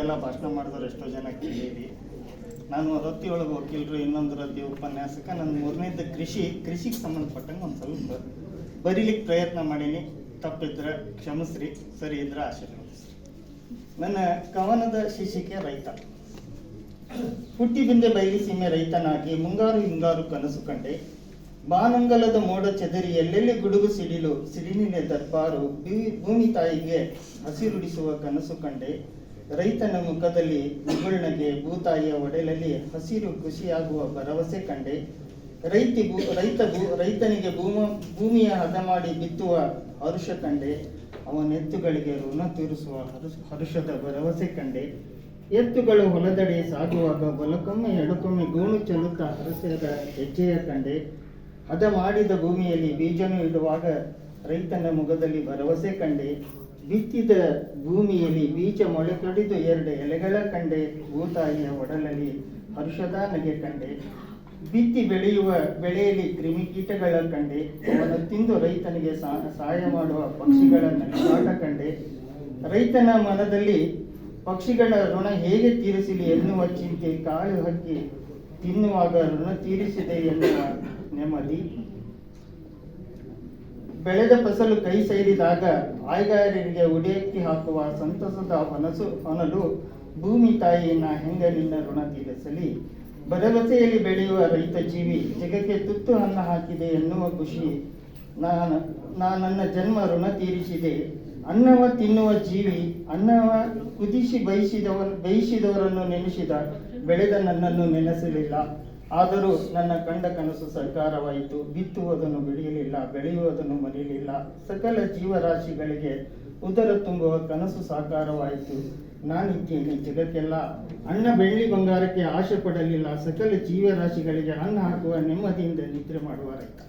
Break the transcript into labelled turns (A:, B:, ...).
A: ಎಲ್ಲ ಭಾಷಣ ಮಾಡಿದವ್ರು ಎಷ್ಟೋ ಜನ ಕೇಳಿದ್ವಿ ನಾನು ರತಿಯೊಳಗೆ ವಕೀಲರು ಇನ್ನೊಂದು ರತಿ ಉಪನ್ಯಾಸಕ. ನನ್ನ ಮೂರನೇದ ಕೃಷಿ. ಕೃಷಿಗೆ ಸಂಬಂಧಪಟ್ಟಂಗೆ ಒಂದು ಸ್ವಲ್ಪ ಬರೀಲಿಕ್ಕೆ ಪ್ರಯತ್ನ ಮಾಡೀನಿ. ತಪ್ಪಿದ್ರೆ ಕ್ಷಮಿಸ್ರಿ, ಸರಿ ಇದ್ರೆ ಆಶೀರ್ವದಿಸ್ರಿ ನನ್ನ ಕವನದ ಶೀರ್ಷಿಕೆ ರೈತ. ಹುಟ್ಟಿ ಬಿಂದೆ ಬಯಲಿ ಸೀಮೆ ರೈತನಾಗಿ ಮುಂಗಾರು ಹಿಂಗಾರು ಕನಸು ಕಂಡೆ. ಬಾನಂಗಲದ ಮೋಡ ಚದರಿ ಎಲ್ಲೆಲ್ಲಿ ಗುಡುಗು ಸಿಡಿಲು, ಸಿಡಿಲಿನ ದರ್ಬಾರು ಭೂಮಿ ತಾಯಿಗೆ ಹಸಿರುಡಿಸುವ ಕನಸು ಕಂಡೆ. ರೈತನ ಮುಖದಲ್ಲಿ ಮುಗುಳ್ನಗೆ ಭೂತಾಯಿಯ ಒಡೆಲಲ್ಲಿ ಹಸಿರು ಖುಷಿಯಾಗುವ ಭರವಸೆ ಕಂಡೆ. ರೈತಿ ಭೂ- ರೈತ ಭೂ- ರೈತನಿಗೆ ಭೂಮ, ಭೂಮಿಯ ಹದ ಮಾಡಿ ಬಿತ್ತುವ ಹರುಷ ಕಂಡೆ. ಅವನ ಎತ್ತುಗಳಿಗೆ ಋಣ ತೀರಿಸುವ ಹರುಷ, ಹರುಷದ ಭರವಸೆ ಕಂಡೆ. ಎತ್ತುಗಳು ಹೊಲದಡಿ ಸಾಗುವಾಗ ಬಲಕೊಮ್ಮೆ ಎಡಕೊಮ್ಮೆ ಗೋಣು ಚೆಲ್ಲುತ್ತಾ ಹರಸದ ಹೆಜ್ಜೆಯ ಕಂಡೆ. ಹದ ಮಾಡಿದ ಭೂಮಿಯಲ್ಲಿ ಬೀಜನು ಇಡುವಾಗ ರೈತನ ಮುಖದಲ್ಲಿ ಭರವಸೆ ಕಂಡೆ. ಬಿತ್ತಿದ ಭೂಮಿಯಲ್ಲಿ ಬೀಜ ಮೊಳೆತೊಡೆದು ಎರಡು ಎಲೆಗಳ ಕಂಡೆ, ಭೂತಾಯಿಯ ಒಡಲಲ್ಲಿ ಹರ್ಷದ ನಗೆ ಕಂಡೆ. ಬಿತ್ತಿ ಬೆಳೆಯುವ ಬೆಳೆಯಲ್ಲಿ ಕ್ರಿಮಿಕೀಟಗಳ ಕಂಡೆ. ಅವನು ತಿಂದು ರೈತನಿಗೆ ಸಹಾಯ ಮಾಡುವ ಪಕ್ಷಿಗಳ ನಡೆಸಾಟ ಕಂಡೆ. ರೈತನ ಮನದಲ್ಲಿ ಪಕ್ಷಿಗಳ ಋಣ ಹೇಗೆ ತೀರಿಸಲಿ ಎನ್ನುವ ಚಿಂತೆ ಕಾಳು ಹಕ್ಕಿ ತಿನ್ನುವಾಗ ಋಣ ತೀರಿಸಿದೆ ಎನ್ನುವ ನೆಮ್ಮದಿ. ಬೆಳೆದ ಫಸಲು ಕೈ ಸೇರಿದಾಗ ಆಯ್ಗಾರರಿಗೆ ಉಡಿಯಕ್ಕಿ ಹಾಕುವ ಸಂತಸದ ಹೊನಸು ಅನಲು ಭೂಮಿ ತಾಯಿಯನ್ನ ಹೆಂಗಲಿನ ಋಣ ತೀರಿಸಲಿ? ಭರವಸೆಯಲ್ಲಿ ಬೆಳೆಯುವ ರೈತ ಜೀವಿ ಜಗಕ್ಕೆ ತುತ್ತು ಅನ್ನ ಹಾಕಿದೆ ಎನ್ನುವ ಖುಷಿ ನಾನು, ನಾ ನನ್ನ ಜನ್ಮ ಋಣ ತೀರಿಸಿದೆ. ಅನ್ನವ ತಿನ್ನುವ ಜೀವಿ, ಅನ್ನವ ಕುದಿಸಿ ಬಯಸಿದವ ಬಯಸಿದವರನ್ನು ನೆನೆಸಿದ ಬೆಳೆದ ನನ್ನನ್ನು ನೆನೆಸಲಿಲ್ಲ. ಆದರೂ ನನ್ನ ಕಂಡ ಕನಸು ಸರ್ಕಾರವಾಯಿತು. ಬಿತ್ತುವುದನ್ನು ಬೆಳೆಯಲಿಲ್ಲ ಬೆಳೆಯುವುದನ್ನು ಮರೆಯಲಿಲ್ಲ. ಸಕಲ ಜೀವರಾಶಿಗಳಿಗೆ ಉದರ ತುಂಬುವ ಕನಸು ಸಾಕಾರವಾಯಿತು. ನಾನಿದ್ದೇನೆ ಜಗಕ್ಕೆಲ್ಲ. ಅನ್ನ ಬೆಳ್ಳಿ ಬಂಗಾರಕ್ಕೆ ಆಶೆ ಪಡಲಿಲ್ಲ. ಸಕಲ ಜೀವರಾಶಿಗಳಿಗೆ ಅನ್ನ ಹಾಕುವ ನೆಮ್ಮದಿಯಿಂದ ನಿದ್ರೆ ಮಾಡುವ ರೈತ.